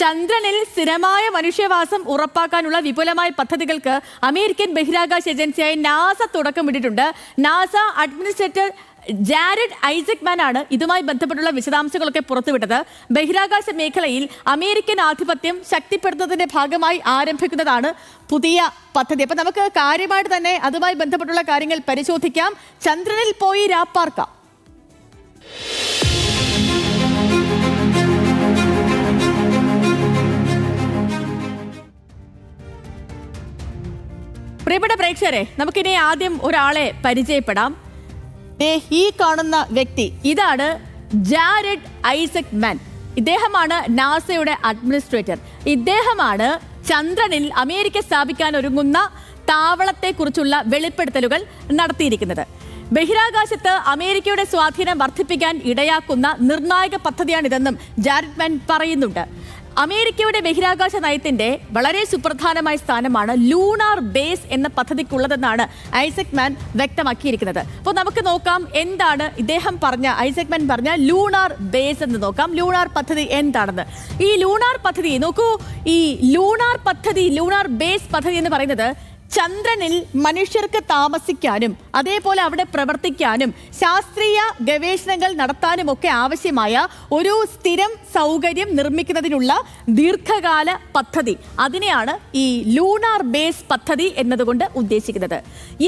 ചന്ദ്രനിൽ സ്ഥിരമായ മനുഷ്യവാസം ഉറപ്പാക്കാനുള്ള വിപുലമായ പദ്ധതികൾക്ക് അമേരിക്കൻ ബഹിരാകാശ ഏജൻസിയായ നാസ തുടക്കമിട്ടിട്ടുണ്ട് NASA administrator Jared Isaacman ആണ് ഇതുമായി ബന്ധപ്പെട്ടുള്ള വിശദാംശങ്ങളൊക്കെ പുറത്തുവിട്ടത്. ബഹിരാകാശ മേഖലയിൽ അമേരിക്കൻ ആധിപത്യം ശക്തിപ്പെടുത്തുന്നതിന്റെ ഭാഗമായി ആരംഭിക്കുന്നതാണ് പുതിയ പദ്ധതി. അപ്പൊ നമുക്ക് കാര്യമായിട്ട് തന്നെ അതുമായി ബന്ധപ്പെട്ടുള്ള കാര്യങ്ങൾ പരിശോധിക്കാം. ചന്ദ്രനിൽ പോയി രാപ്പാർക്കാം. പ്രിയപ്പെട്ട പ്രേക്ഷകരെ നമുക്കിനി ആദ്യം ഒരാളെ പരിചയപ്പെടാം. ഈ കാണുന്ന വ്യക്തി ഇതാണ് ജാരഡ് ഐസക് മാൻ. ഇദ്ദേഹമാണ് നാസയുടെ അഡ്മിനിസ്ട്രേറ്റർ. ഇദ്ദേഹമാണ് ചന്ദ്രനിൽ അമേരിക്ക സ്ഥാപിക്കാൻ ഒരുങ്ങുന്ന താവളത്തെക്കുറിച്ചുള്ള വെളിപ്പെടുത്തലുകൾ നടത്തിയിരിക്കുന്നത്. ബഹിരാകാശത്ത് അമേരിക്കയുടെ സ്വാധീനം വർദ്ധിപ്പിക്കാൻ ഇടയാക്കുന്ന നിർണായക പദ്ധതിയാണിതെന്നും ജാരഡ് മാൻ പറയുന്നുണ്ട്. അമേരിക്കയുടെ ബഹിരാകാശ നയത്തിന്റെ വളരെ സുപ്രധാനമായ സ്ഥാനമാണ് ലൂണാർ ബേസ് എന്ന പദ്ധതിക്കുള്ളതെന്നാണ് ഐസക് മാൻ വ്യക്തമാക്കിയിരിക്കുന്നത്. അപ്പോൾ നമുക്ക് നോക്കാം എന്താണ് ഇദ്ദേഹം പറഞ്ഞ ഐസക് മാൻ പറഞ്ഞ ലൂണാർ ബേസ് എന്ന് നോക്കാം. ലൂണാർ പദ്ധതി എന്താണെന്ന്. ഈ ലൂണാർ പദ്ധതി നോക്കൂ ഈ ലൂണാർ പദ്ധതി ലൂണാർ ബേസ് പദ്ധതി എന്ന് പറയുന്നത് ചന്ദ്രനിൽ മനുഷ്യർക്ക് താമസിക്കാനും അതേപോലെ അവിടെ പ്രവർത്തിക്കാനും ശാസ്ത്രീയ ഗവേഷണങ്ങൾ നടത്താനും ഒക്കെ ആവശ്യമായ ഒരു സ്ഥിരം സൗകര്യം നിർമ്മിക്കുന്നതിനുള്ള ദീർഘകാല പദ്ധതി. അതിനെയാണ് ഈ ലൂണാർ ബേസ് പദ്ധതി എന്നതുകൊണ്ട് ഉദ്ദേശിക്കുന്നത്.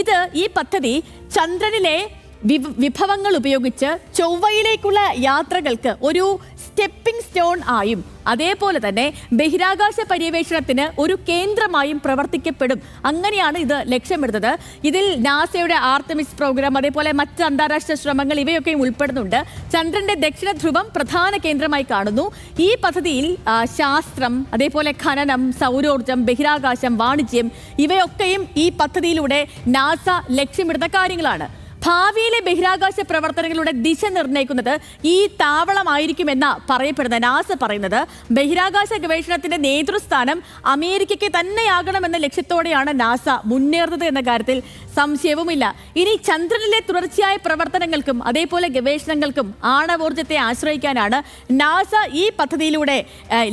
ഇത് ഈ പദ്ധതി ചന്ദ്രനിലെ വിഭവങ്ങൾ ഉപയോഗിച്ച് ചൊവ്വയിലേക്കുള്ള യാത്രകൾക്ക് ഒരു സ്റ്റെപ്പിംഗ് സ്റ്റോൺ ആയും അതേപോലെ തന്നെ ബഹിരാകാശ പര്യവേഷണത്തിന് ഒരു കേന്ദ്രമായും പ്രവർത്തിക്കപ്പെടും. അങ്ങനെയാണ് ഇത് ലക്ഷ്യമിടുന്നത്. ഇതിൽ നാസയുടെ ആർത്തമിസ് പ്രോഗ്രാം അതേപോലെ മറ്റ് അന്താരാഷ്ട്ര ശ്രമങ്ങൾ ഇവയൊക്കെയും ഉൾപ്പെടുന്നുണ്ട്. ചന്ദ്രന്റെ ദക്ഷിണ ധ്രുവം പ്രധാന കേന്ദ്രമായി കാണുന്നു. ഈ പദ്ധതിയിൽ ശാസ്ത്രം അതേപോലെ ഖനനം സൗരോർജം ബഹിരാകാശം വാണിജ്യം ഇവയൊക്കെയും ഈ പദ്ധതിയിലൂടെ നാസ ലക്ഷ്യമിടുന്ന കാര്യങ്ങളാണ്. ഭാവിയിലെ ബഹിരാകാശ പ്രവർത്തനങ്ങളുടെ ദിശ നിർണയിക്കുന്നത് ഈ താവളമായിരിക്കുമെന്ന പറയപ്പെടുന്ന നാസ പറയുന്നത് ബഹിരാകാശ ഗവേഷണത്തിന്റെ നേതൃസ്ഥാനം അമേരിക്കയ്ക്ക് തന്നെയാകണമെന്ന ലക്ഷ്യത്തോടെയാണ് നാസ മുന്നേറുന്നത് എന്ന കാര്യത്തിൽ സംശയവുമില്ല. ഇനി ചന്ദ്രനിലെ തുടർച്ചയായ പ്രവർത്തനങ്ങൾക്കും അതേപോലെ ഗവേഷണങ്ങൾക്കും ആണവോർജത്തെ ആശ്രയിക്കാനാണ് നാസ ഈ പദ്ധതിയിലൂടെ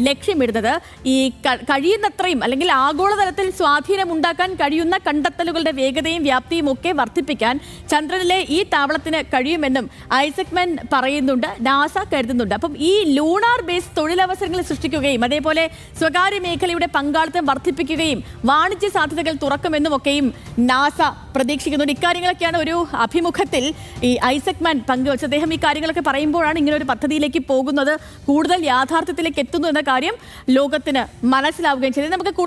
ലക്ഷ്യമിടുന്നത്. ഈ കഴിയുന്നത്രയും അല്ലെങ്കിൽ ആഗോളതലത്തിൽ സ്വാധീനം ഉണ്ടാക്കാൻ കഴിയുന്ന കണ്ടെത്തലുകളുടെ വേഗതയും വ്യാപ്തിയും ഒക്കെ വർദ്ധിപ്പിക്കാൻ ചന്ദ്രനിലെ ഈ താവളത്തിന് കഴിയുമെന്നും ഐസക് മെൻ പറയുന്നുണ്ട് നാസ കരുതുന്നുണ്ട്. അപ്പം ഈ ലൂണാർ ബേസ് തൊഴിലവസരങ്ങൾ സൃഷ്ടിക്കുകയും അതേപോലെ സ്വകാര്യ മേഖലയുടെ പങ്കാളിത്തം വർദ്ധിപ്പിക്കുകയും വാണിജ്യ സാധ്യതകൾ തുറക്കുമെന്നും ഒക്കെയും നാസ പ്രതീക്ഷിക്കുന്നുണ്ട്. ഇക്കാര്യങ്ങളൊക്കെയാണ് ഒരു അഭിമുഖത്തിൽ ഈ ഐസക് മാൻ പങ്കുവച്ചത്. അദ്ദേഹം ഈ കാര്യങ്ങളൊക്കെ പറയുമ്പോഴാണ് ഇങ്ങനെ ഒരു പദ്ധതിയിലേക്ക് പോകുന്നത് കൂടുതൽ യാഥാർത്ഥ്യത്തിലേക്ക് എത്തുന്നു എന്ന കാര്യം ലോകത്തിന് മനസ്സിലാവുകയും ചെയ്തത്. നമുക്ക്